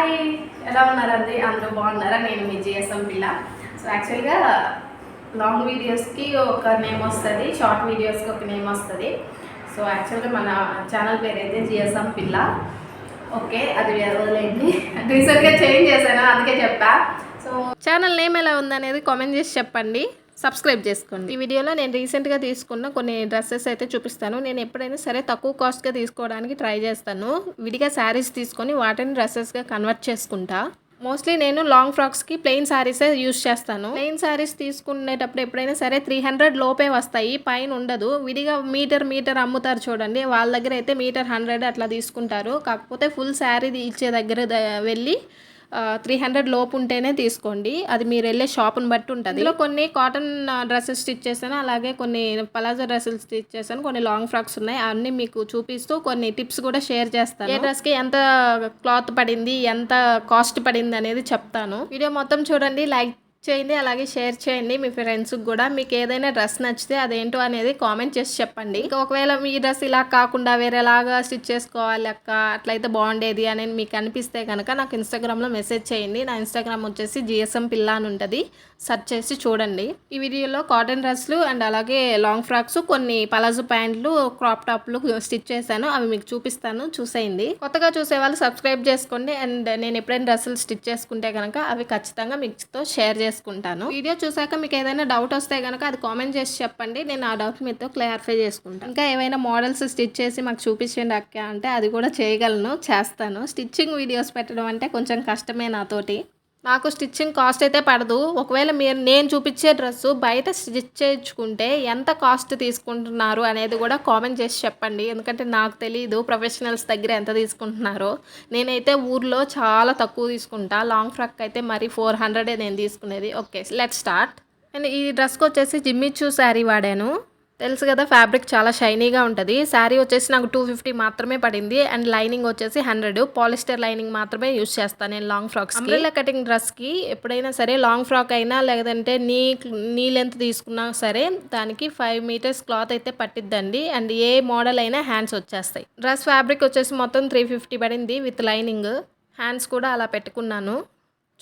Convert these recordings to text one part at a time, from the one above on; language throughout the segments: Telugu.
హాయ్. ఎలా ఉన్నారండి అందరూ బాగున్నారా? నేను మీ జిఎస్ఎం పిల్ల. సో యాక్చువల్గా లాంగ్ వీడియోస్కి ఒక నేమ్ వస్తుంది షార్ట్ వీడియోస్కి ఒక నేమ్ వస్తుంది. సో యాక్చువల్గా మన ఛానల్ పేరు అయితే జిఎస్ఎం పిల్ల. ఓకే అది వదిలేండి రీసెంట్గా చేంజ్ చేశాను అందుకే చెప్పా. సో ఛానల్ నేమ్ ఎలా ఉందనేది కామెంట్ చేసి చెప్పండి. సబ్స్క్రైబ్ చేసుకోండి. ఈ వీడియోలో నేను రీసెంట్గా తీసుకున్న కొన్ని డ్రెస్సెస్ అయితే చూపిస్తాను. నేను ఎప్పుడైనా సరే తక్కువ కాస్ట్గా తీసుకోవడానికి ట్రై చేస్తాను. విడిగా శారీస్ తీసుకొని వాటిని డ్రెస్సెస్గా కన్వర్ట్ చేసుకుంటా. మోస్ట్లీ నేను లాంగ్ ఫ్రాక్స్కి ప్లెయిన్ శారీసే యూస్ చేస్తాను. ప్లెయిన్ శారీస్ తీసుకునేటప్పుడు ఎప్పుడైనా సరే త్రీ హండ్రెడ్ లోపే వస్తాయి. పైన ఉండదు. విడిగా మీటర్ మీటర్ అమ్ముతారు చూడండి. వాళ్ళ దగ్గర అయితే మీటర్ హండ్రెడ్ అట్లా తీసుకుంటారు. కాకపోతే ఫుల్ శారీ ఇచ్చే దగ్గర వెళ్ళి త్రీ హండ్రెడ్ లోపు ఉంటేనే తీసుకోండి. అది మీరు వెళ్ళే షాప్ని బట్టి ఉంటుంది. ఇందులో కొన్ని కాటన్ డ్రెస్సెస్ స్టిచ్ చేశాను. అలాగే కొన్ని పలాజో డ్రెస్సులు స్టిచ్ చేశాను. కొన్ని లాంగ్ ఫ్రాక్స్ ఉన్నాయి. అన్నీ మీకు చూపిస్తూ కొన్ని టిప్స్ కూడా షేర్ చేస్తాను. ఏ డ్రెస్కి ఎంత క్లాత్ పడింది ఎంత కాస్ట్ పడింది అనేది చెప్తాను. వీడియో మొత్తం చూడండి. లైక్ చేయండి అలాగే షేర్ చేయండి మీ ఫ్రెండ్స్కి కూడా. మీకు ఏదైనా డ్రెస్ నచ్చితే అదేంటో అనేది కామెంట్ చేసి చెప్పండి. ఇంకా ఒకవేళ మీ డ్రెస్ ఇలా కాకుండా వేరేలాగా స్టిచ్ చేసుకోవాలి అక్క అట్లయితే బాగుండేది అని మీకు అనిపిస్తే కనుక నాకు ఇన్స్టాగ్రామ్లో మెసేజ్ చేయండి. నా ఇన్స్టాగ్రామ్ వచ్చేసి జిఎస్ఎం పిల్ల అని ఉంటుంది. సెర్చ్ చేసి చూడండి. ఈ వీడియోలో కాటన్ డ్రెస్లు అండ్ అలాగే లాంగ్ ఫ్రాక్స్ కొన్ని పలాజో ప్యాంట్లు క్రాప్ టాప్లు స్టిచ్ చేశాను. అవి మీకు చూపిస్తాను. చూసేయండి. కొత్తగా చూసే వాళ్ళు సబ్స్క్రైబ్ చేసుకోండి. అండ్ నేను ఎప్పుడైనా డ్రెస్సులు స్టిచ్ చేసుకుంటే కనుక అవి ఖచ్చితంగా మీతో షేర్ చేసుకుంటాను. వీడియో చూసాక మీకు ఏదైనా డౌట్ వస్తే కనుక అది కామెంట్ చేసి చెప్పండి. నేను ఆ డౌట్ మీతో క్లారిఫై చేసుకుంటాను. ఇంకా ఏమైనా మోడల్స్ స్టిచ్ చేసి మాకు చూపించండి అక్క అంటే అది కూడా చేయగలను చేస్తాను. స్టిచ్చింగ్ వీడియోస్ పెట్టడం అంటే కొంచెం కష్టమే నాతోటి. నాకు స్టిచ్చింగ్ కాస్ట్ అయితే పడదు. ఒకవేళ మీరు నేను చూపించే డ్రెస్సు బయట స్టిచ్ చేయించుకుంటే ఎంత కాస్ట్ తీసుకుంటున్నారు అనేది కూడా కామెంట్ చేసి చెప్పండి. ఎందుకంటే నాకు తెలియదు ప్రొఫెషనల్స్ దగ్గర ఎంత తీసుకుంటున్నారో. నేనైతే ఊర్లో చాలా తక్కువ తీసుకుంటా. లాంగ్ ఫ్రాక్ అయితే మరి ఫోర్ హండ్రెడే నేను తీసుకునేది. Okay let start. అండ్ ఈ డ్రెస్కి వచ్చేసి జిమ్మిచూ శారీ వాడాను. తెలుసు కదా ఫ్యాబ్రిక్ చాలా షైనీగా ఉంటుంది. శారీ వచ్చేసి నాకు టూ ఫిఫ్టీ మాత్రమే పడింది. అండ్ లైనింగ్ వచ్చేసి హండ్రెడ్ పాలిస్టర్ లైనింగ్ మాత్రమే యూస్ చేస్తాను నేను లాంగ్ ఫ్రాక్స్ అంబ్రెల్లా కటింగ్ డ్రెస్కి ఎప్పుడైనా సరే లాంగ్ ఫ్రాక్ అయినా లేదంటే నీ నీ లెంత్ తీసుకున్నా సరే దానికి ఫైవ్ మీటర్స్ క్లాత్ అయితే పట్టిద్దండి. అండ్ ఏ మోడల్ అయినా హ్యాండ్స్ వచ్చేస్తాయి. డ్రెస్ ఫ్యాబ్రిక్ వచ్చేసి మొత్తం త్రీ ఫిఫ్టీ పడింది విత్ లైనింగ్ హ్యాండ్స్ కూడా అలా పెట్టుకున్నాను.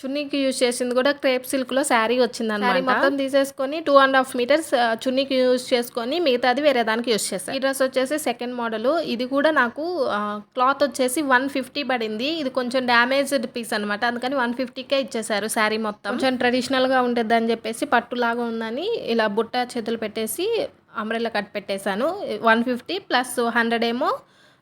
చున్నీకి యూజ్ చేసింది కూడా క్రేప్ సిల్క్లో శారీ వచ్చింది అనమాట మొత్తం తీసేసుకొని టూ అండ్ హాఫ్ మీటర్స్ చున్నీకి యూజ్ చేసుకొని మిగతాది వేరే దానికి యూజ్ చేస్తాను ఈ డ్రెస్ వచ్చేసి సెకండ్ మోడల్ ఇది కూడా నాకు క్లాత్ వచ్చేసి వన్ ఫిఫ్టీ పడింది. ఇది కొంచెం డ్యామేజ్డ్ పీస్ అనమాట అందుకని వన్ ఫిఫ్టీకే ఇచ్చేసారు శారీ మొత్తం. కొంచెం ట్రెడిషనల్గా ఉంటుంది అని చెప్పేసి పట్టులాగా ఉందని ఇలా బుట్ట చేతులు పెట్టేసి అంబ్రెల్లా కట్ పెట్టేశాను. వన్ ఫిఫ్టీ ప్లస్ హండ్రెడ్ ఏమో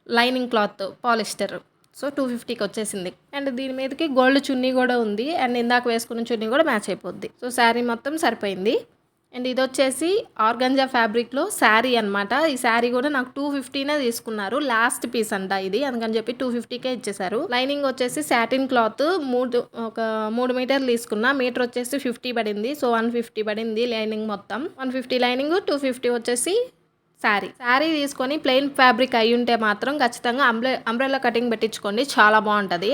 lining cloth polyester so two ఫిఫ్టీకి వచ్చేసింది. అండ్ దీని మీదకి గోల్డ్ చున్నీ కూడా ఉంది. అండ్ ఇందాక వేసుకున్న చున్నీ కూడా మ్యాచ్ అయిపోద్ది. సో శారీ మొత్తం సరిపోయింది. అండ్ ఇది వచ్చేసి ఆర్గంజా ఫ్యాబ్రిక్లో శారీ అనమాట ఈ శారీ కూడా నాకు టూ ఫిఫ్టీనే తీసుకున్నారు. లాస్ట్ పీస్ అంట ఇది. అందుకని చెప్పి టూ ఫిఫ్టీకే ఇచ్చేసారు లైనింగ్ వచ్చేసి సాటిన్ క్లాత్ మూడు ఒక మూడు మీటర్లు తీసుకున్నా. మీటర్ వచ్చేసి ఫిఫ్టీ పడింది. సో వన్ ఫిఫ్టీ పడింది లైనింగ్ మొత్తం. One fifty lining two fifty వచ్చేసి శారీ. శారీ తీసుకొని ప్లెయిన్ ఫ్యాబ్రిక్ అయి ఉంటే మాత్రం ఖచ్చితంగా అంబ్రె అంబ్రెల్లా కటింగ్ పెట్టించుకోండి. చాలా బాగుంటుంది.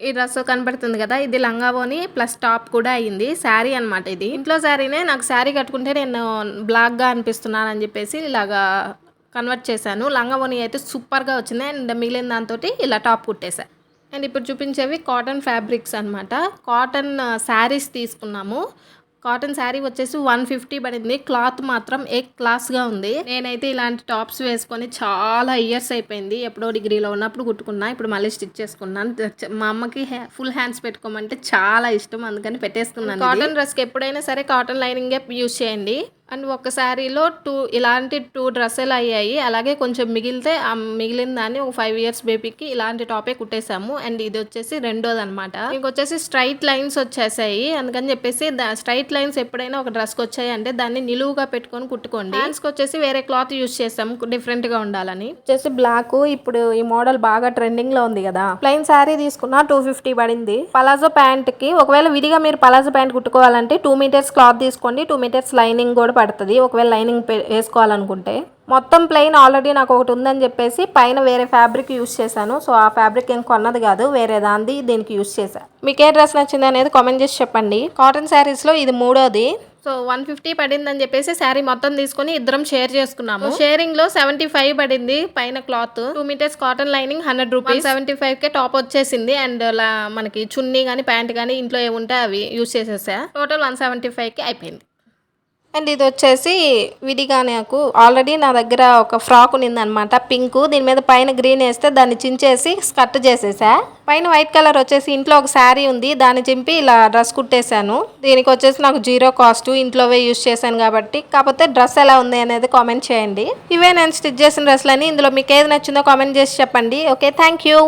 ఈ డ్రెస్ కనబడుతుంది కదా ఇది లంగావోని ప్లస్ టాప్ కూడా అయ్యింది శారీ అనమాట ఇది. ఇంట్లో శారీనే నాకు శారీ కట్టుకుంటే నేను బ్లాక్గా అనిపిస్తున్నాను అని చెప్పేసి ఇలాగా కన్వర్ట్ చేశాను. లంగావోని అయితే సూపర్గా వచ్చింది. అండ్ మిగిలిన దాంతో ఇలా టాప్ కుట్టేశా. అండ్ ఇప్పుడు చూపించేవి కాటన్ ఫ్యాబ్రిక్స్ అనమాట కాటన్ శారీస్ తీసుకున్నాము. కాటన్ శారీ వచ్చేసి వన్ ఫిఫ్టీ పడింది. క్లాత్ మాత్రం ఏ క్లాస్గా ఉంది. నేనైతే ఇలాంటి టాప్స్ వేసుకొని చాలా ఇయర్స్ అయిపోయింది. ఎప్పుడో డిగ్రీలో ఉన్నప్పుడు కుట్టుకున్నా ఇప్పుడు మళ్ళీ స్టిచ్ చేసుకున్నాను. మా అమ్మకి ఫుల్ హ్యాండ్స్ పెట్టుకోమంటే చాలా ఇష్టం. అందుకని పెట్టేసుకున్నాను కాటన్ డ్రెస్కి ఎప్పుడైనా సరే కాటన్ లైనింగే యూజ్ చేయండి. అండ్ ఒక శారీలో టూ ఇలాంటి టూ డ్రెస్సులు అయ్యాయి. అలాగే కొంచెం మిగిలితే ఆ మిగిలిన దాన్ని ఒక ఫైవ్ ఇయర్స్ బేబీకి ఇలాంటి టాపే కుట్టేశాము. అండ్ ఇది వచ్చేసి రెండోది అనమాట ఇంకొచ్చేసి స్ట్రైట్ లైన్స్ వచ్చేసాయి. అందుకని చెప్పేసి స్ట్రైట్ లైన్స్ ఎప్పుడైనా ఒక డ్రెస్కి వచ్చాయి అంటే దాన్ని నిలువుగా పెట్టుకొని కుట్టుకోండి. హ్యాండ్స్కి వచ్చేసి వేరే క్లాత్ యూస్ చేసాం డిఫరెంట్గా ఉండాలని. వచ్చేసి బ్లాక్ ఇప్పుడు ఈ మోడల్ బాగా ట్రెండింగ్లో ఉంది కదా. ప్లెయిన్ శారీ తీసుకున్నా టూ ఫిఫ్టీ పడింది. పలాజో ప్యాంట్కి ఒకవేళ విడిగా మీరు పలాజో ప్యాంట్ కుట్టుకోవాలంటే టూ మీటర్స్ క్లాత్ తీసుకోండి. టూ మీటర్స్ లైనింగ్ కూడా పడుతుంది. ఒకవేళ లైనింగ్ వేసుకోవాలనుకుంటే. మొత్తం ప్లెయిన్ ఆల్రెడీ నాకు ఒకటి ఉందని చెప్పేసి పైన వేరే ఫ్యాబ్రిక్ యూస్ చేశాను. సో ఆ ఫ్యాబ్రిక్ ఏం కొన్నది కాదు వేరే దాంది దీనికి యూస్ చేశాను మీకు ఏ డ్రెస్ నచ్చింది అనేది కామెంట్ చేసి చెప్పండి. కాటన్ శారీస్లో ఇది మూడోది. సో వన్ ఫిఫ్టీ పడింది అని చెప్పేసి శారీ మొత్తం తీసుకొని ఇద్దరం షేర్ చేసుకున్నాము. షేరింగ్లో సెవెంటీ ఫైవ్ పడింది పైన cloth. Two metres cotton lining hundred rupees. Seventy five కే టాప్ వచ్చేసింది. అండ్ మనకి చున్నీ కానీ ప్యాంట్ కానీ ఇంట్లో ఏముంటే అవి యూస్ చేసేసా. టోటల్ వన్ సెవెంటీ ఫైవ్కి అయిపోయింది. అండ్ ఇది వచ్చేసి విడిగా నాకు ఆల్రెడీ నా దగ్గర ఒక ఫ్రాక్ ఉన్నిందనమాట పింక్. దీని మీద పైన గ్రీన్ వేస్తే దాన్ని చించేసి స్కర్ట్ చేసేసా. పైన వైట్ కలర్ వచ్చేసి ఇంట్లో ఒక శారీ ఉంది దాన్ని చింపి ఇలా డ్రెస్ కుట్టేశాను. దీనికి వచ్చేసి నాకు జీరో కాస్ట్ ఇంట్లోవే యూస్ చేశాను కాబట్టి. కాకపోతే డ్రెస్ ఎలా ఉంది అనేది కామెంట్ చేయండి. ఇవే నేను స్టిచ్ చేసిన డ్రెస్లని ఇందులో మీకు ఏది నచ్చిందో కామెంట్ చేసి చెప్పండి. Okay thank you.